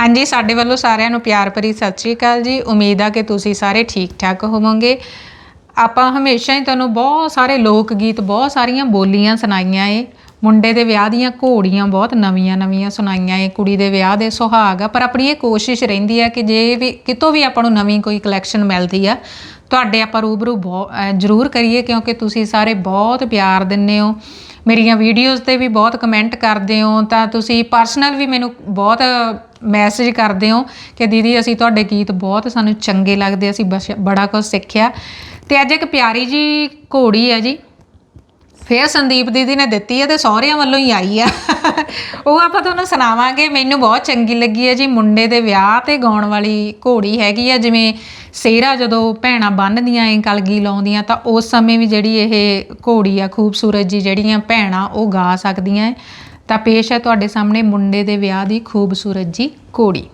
ਹਾਂਜੀ, ਸਾਡੇ ਵੱਲੋਂ ਸਾਰਿਆਂ ਨੂੰ ਪਿਆਰ ਭਰੀ ਸਤਿ ਸ਼੍ਰੀ ਅਕਾਲ ਜੀ। ਉਮੀਦ ਆ ਕਿ ਤੁਸੀਂ ਸਾਰੇ ਠੀਕ ਠਾਕ ਹੋਵੋਗੇ। ਆਪਾਂ ਹਮੇਸ਼ਾ ਹੀ ਤੁਹਾਨੂੰ ਬਹੁਤ ਸਾਰੇ ਲੋਕ ਗੀਤ ਬਹੁਤ ਸਾਰੀਆਂ ਬੋਲੀਆਂ ਸੁਣਾਈਆਂ ਏ। ਮੁੰਡੇ ਦੇ ਵਿਆਹ ਦੀਆਂ ਘੋੜੀਆਂ ਬਹੁਤ ਨਵੀਆਂ ਨਵੀਆਂ ਸੁਣਾਈਆਂ ਏ। ਕੁੜੀ ਦੇ ਵਿਆਹ ਦੇ ਸੁਹਾਗ ਆ। ਪਰ ਆਪਣੀ ਇਹ ਕੋਸ਼ਿਸ਼ ਰਹਿੰਦੀ ਆ ਕਿ ਜੇ ਵੀ ਕਿਤੋਂ ਵੀ ਆਪਾਂ ਨੂੰ ਨਵੀਂ ਕੋਈ ਕਲੈਕਸ਼ਨ ਮਿਲਦੀ ਆ, ਤੁਹਾਡੇ ਆਪਾਂ ਰੂਬਰੂ ਬਹੁਤ ਜ਼ਰੂਰ ਕਰੀਏ। ਕਿਉਂਕਿ ਤੁਸੀਂ ਸਾਰੇ ਬਹੁਤ ਪਿਆਰ ਦਿੰਦੇ ਹੋ। ਮੇਰੀਆਂ ਵੀਡੀਓਜ਼ ਤੇ ਵੀ ਬਹੁਤ ਕਮੈਂਟ ਕਰਦੇ ਹੋ, ਤਾਂ ਤੁਸੀਂ ਪਰਸਨਲ ਵੀ ਮੈਨੂੰ ਬਹੁਤ ਮੈਸੇਜ ਕਰਦੇ ਹੋ ਕਿ ਦੀਦੀ ਅਸੀਂ ਤੁਹਾਡੇ ਗੀਤ ਬਹੁਤ ਸਾਨੂੰ ਚੰਗੇ ਲੱਗਦੇ, ਅਸੀਂ ਬਸ਼- ਬੜਾ ਕੁਝ ਸਿੱਖਿਆ। ਤੇ ਅੱਜ ਇੱਕ ਪਿਆਰੀ ਜੀ ਘੋੜੀ ਹੈ ਜੀ ਫੇਰ ਸੰਦੀਪ ਦੀਦੀ ਨੇ ਦਿੱਤੀ ਹੈ ਤੇ ਸਹੁਰਿਆਂ ਵੱਲੋਂ ਹੀ ਆਈ ਆ। ਉਹ ਆਪਾਂ ਤੁਹਾਨੂੰ ਸੁਣਾਵਾਂਗੇ, ਮੈਨੂੰ ਬਹੁਤ ਚੰਗੀ ਲੱਗੀ ਹੈ ਜੀ ਮੁੰਡੇ ਦੇ ਵਿਆਹ ਤੇ ਗਾਉਣ ਵਾਲੀ ਘੋੜੀ ਹੈਗੀ ਆ, ਜਿਵੇਂ ਸੇਰਾ ਜਦੋਂ ਭੈਣਾਂ ਬੰਨ੍ਹਦੀਆਂ ਏ ਕਲਗੀ ਲਾਉਂਦੀਆਂ, ਤਾਂ ਉਸ ਸਮੇਂ ਵੀ ਜਿਹੜੀ ਇਹ ਘੋੜੀ ਆ, ਖੂਬਸੂਰਤ ਜੀ ਜਿਹੜੀਆਂ ਭੈਣਾਂ ਉਹ ਗਾ ਸਕਦੀਆਂ ਏ ਤਾਂ ਪੇਸ਼ ਹੈ ਤੁਹਾਡੇ ਸਾਹਮਣੇ ਮੁੰਡੇ ਦੇ ਵਿਆਹ ਦੀ ਖੂਬਸੂਰਤ ਜੀ ਘੋੜੀ।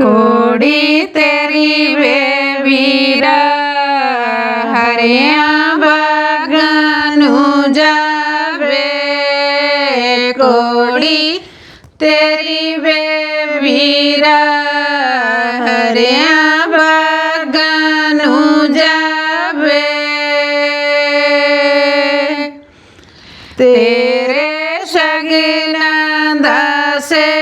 ਘੋੜੀ ਤੇਰੀ ਵੇ ਵੀਰਾ, ਹਰਿਆਂ ਜਾਵੇ ਕੋੜੀ ਤੇਰੀ ਵੇ ਵੀਰਾ ਹਰਿਆਂ ਬਾਗਾਂ ਨੂੰ ਜਾਵੇ। ਤੇਰੇ ਸ਼ਗਨਾਂ ਦਾ ਸੇਰਾ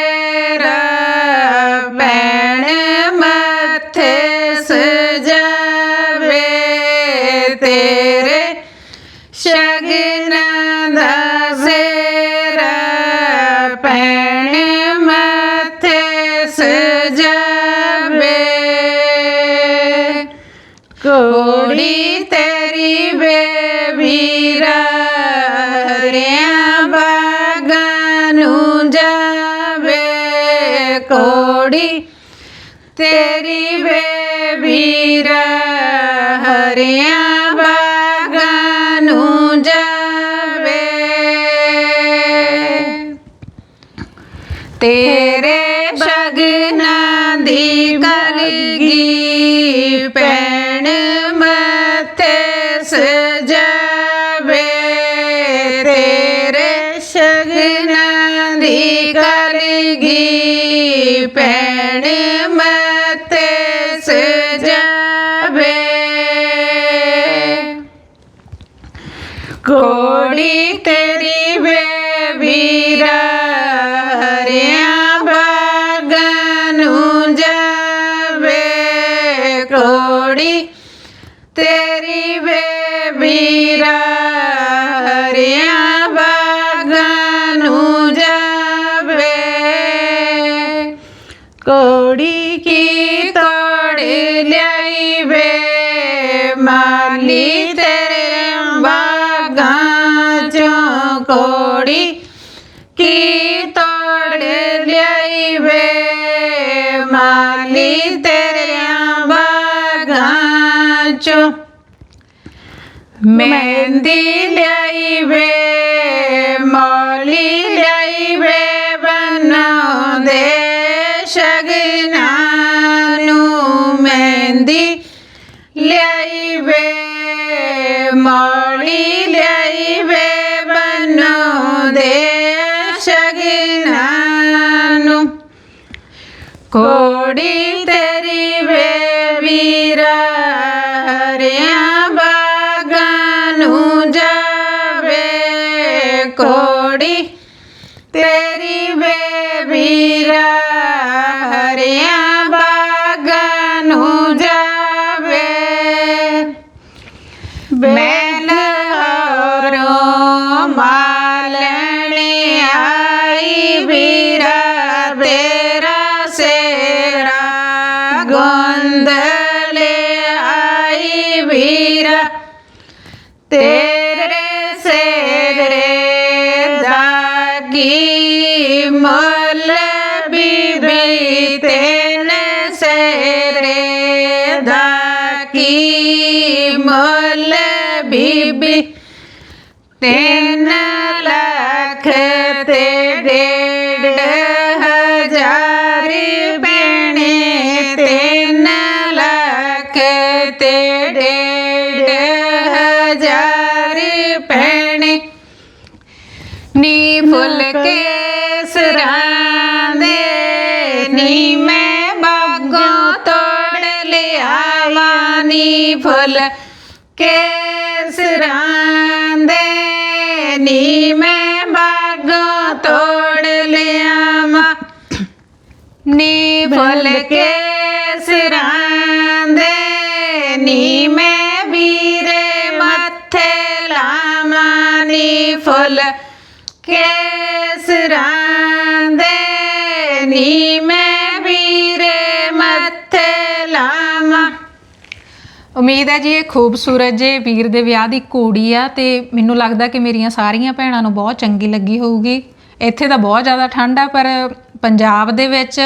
ਨੂੰ ਜਾਵੇ ਕੋੜੀ ਤੇਰੀ ਬੇਬੀਰਾ ਹਰਿਆਂ ਹਰਿਆ ਨੂੰ ਜਾਵੇ। ਤੇਰੇ ਪੈਣ ਮੱਥੇ ਸਜਾਵੇ। ਕੋੜੀ ਤੇਰੀ ਮਾਲੀ ਤੇਰੇ ਬਾਗਾਂ ਚੋਂ ਕੋੜੀ ਕੀ ਤੋੜ ਲਿਆਈ ਵੇ? ਮਾਲੀ ਤੇਰੇ ਬਾਗਾਂ ਚੋਂ ਮਹਿੰਦੀ ਲਿਆਈ ਵੇ ਸ਼ਗਨਾਂ ਨੂੰ ਕੋੜੀ ਤੇਰੀ ਵੇ ਵੀਰਾ ਹਰਿਆਂ ਬਾਗਾਂ ਗੋਂਦਲ ਆਈ ਵੀਰਾ ਤੇਰੇ ਸੇਰੇ ਦਾ ਕੀ ਮੁੱਲ ਬੀਬੀ ਤੈਨ ਸੇਰੇ ਦਾ ਕੀ ਮੁੱਲ ਬੀਬੀ ਤਿੰਨ ਹਜ਼ਾਰੇ ਪਹਿਣੇ ਨੀ ਫੁੱਲ ਕੇਸਰਾਂ ਦੇ ਨੀ ਮੈਂ ਬਾਗੋਂ ਤੋੜ ਲਿਆਵਾ ਨੀ ਫੁੱਲ ਕੇਸਰਾਂ ਨੀ ਮੈਂ ਬਾਗੋਂ ਤੋੜ ਲਿਆਵਾ। ਨੀ ਫੁੱਲ ਕੇਸਰਾਂ ਦੇ ਨੀ ਫੁੱਲ ਕੇਸਰਾਂ ਦੇ ਨੀ ਮੈਂ ਵੀਰੇ ਮੱਥੇ ਲਾਵਾਂ। ਉਮੀਦ ਹੈ ਜੀ ਇਹ ਖੂਬਸੂਰਤ ਜੇ ਵੀਰ ਦੇ ਵਿਆਹ ਦੀ ਘੋੜੀ ਆ ਤੇ ਮੈਨੂੰ ਲੱਗਦਾ ਕਿ ਮੇਰੀਆਂ ਸਾਰੀਆਂ ਭੈਣਾਂ ਨੂੰ ਬਹੁਤ ਚੰਗੀ ਲੱਗੀ ਹੋਊਗੀ। ਇੱਥੇ ਤਾਂ ਬਹੁਤ ਜ਼ਿਆਦਾ ਠੰਡ ਆ, ਪਰ ਪੰਜਾਬ ਦੇ ਵਿੱਚ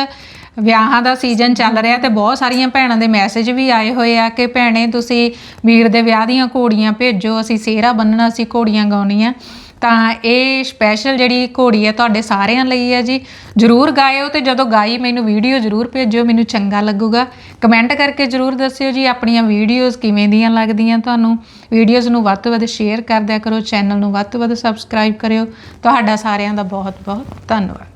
ਵਿਆਹਾਂ ਦਾ ਸੀਜ਼ਨ ਚੱਲ ਰਿਹਾ ਤੇ ਬਹੁਤ ਸਾਰੀਆਂ ਭੈਣਾਂ ਦੇ ਮੈਸੇਜ ਵੀ ਆਏ ਹੋਏ ਆ ਕਿ ਭੈਣੇ ਤੁਸੀਂ ਵੀਰ ਦੇ ਵਿਆਹ ਦੀਆਂ ਘੋੜੀਆਂ ਭੇਜੋ, ਅਸੀਂ ਸਿਹਰਾ ਬੰਨਣਾ, ਅਸੀਂ ਘੋੜੀਆਂ ਗਾਉਣੀਆਂ। ਤਾਂ ਇਹ ਸਪੈਸ਼ਲ ਜਿਹੜੀ ਘੋੜੀ ਹੈ ਤੁਹਾਡੇ ਸਾਰਿਆਂ ਲਈ ਹੈ ਜੀ। ਜਰੂਰ ਗਾਇਓ ਤੇ ਜਦੋਂ ਗਾਈ ਮੈਨੂੰ ਵੀਡੀਓ ਜਰੂਰ ਭੇਜਿਓ, ਮੈਨੂੰ ਚੰਗਾ ਲੱਗੂਗਾ। ਕਮੈਂਟ ਕਰਕੇ ਜਰੂਰ ਦੱਸਿਓ ਜੀ ਆਪਣੀਆਂ ਵੀਡੀਓਜ਼ ਕਿਵੇਂ ਦੀਆਂ ਲੱਗਦੀਆਂ ਤੁਹਾਨੂੰ। ਵੀਡੀਓਜ਼ ਨੂੰ ਵੱਧ ਤੋਂ ਵੱਧ ਸ਼ੇਅਰ ਕਰਦਿਆ ਕਰੋ ਚੈਨਲ ਨੂੰ ਵੱਧ ਤੋਂ ਵੱਧ ਸਬਸਕ੍ਰਾਈਬ ਕਰਿਓ। ਤੁਹਾਡਾ ਸਾਰਿਆਂ ਦਾ ਬਹੁਤ ਬਹੁਤ ਧੰਨਵਾਦ।